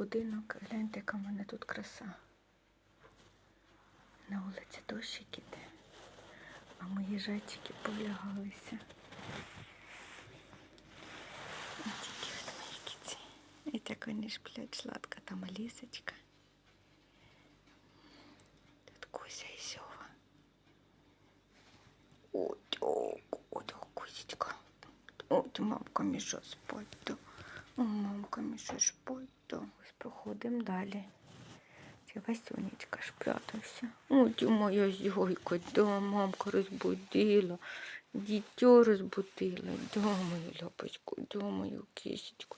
будинок. Гляньте, яка в мене тут краса. На вулиці дощик іде, а мої зайчики полягалися. І тільки от мої кіці. І так вони сплять сладко, там Алісочка. Тут Куся і Сьова. От, о, от, о, Кузечка. От, мамка міша спать, мамка міша то. Ось проходимо далі. Васюнечка ж прятався. От, моя зйойка, да, мамка розбудила. Дітё розбудила. Да, мою лапочку, да, мою кисечку.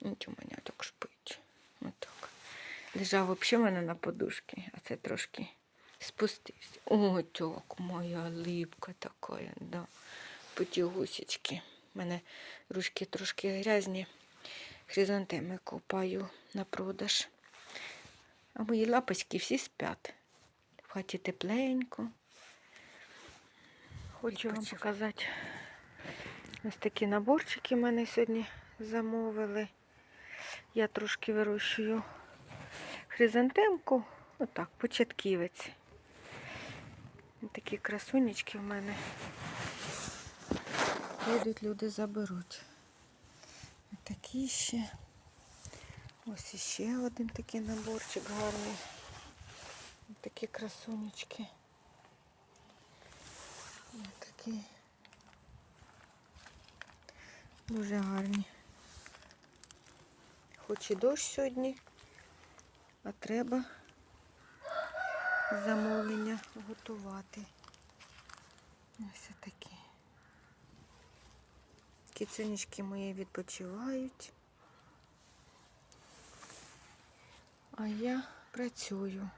От у мене так спить. Отак. Лежав взагалі мене на подушці, а це трошки спустився. О, так, моя липка така, да. Потягусечки. У мене ручки трошки грязні. Хризантеми копаю на продаж. А мої лапочки всі спять. В хаті тепленько. Хочу вам показати. Ось такі наборчики в мене сьогодні замовили. Я трошки вирощую хризантемку. Отак, початківець. Такі красунечки в мене. Прийдуть люди заберуть. Такі ще. Ось іще один такий наборчик гарний. Такі красунечки. Ось Такі. Дуже гарні. Хоч і дощ сьогодні, а треба замовлення готувати. Ось такі. Кіцюнечки мої відпочивають. А я працюю.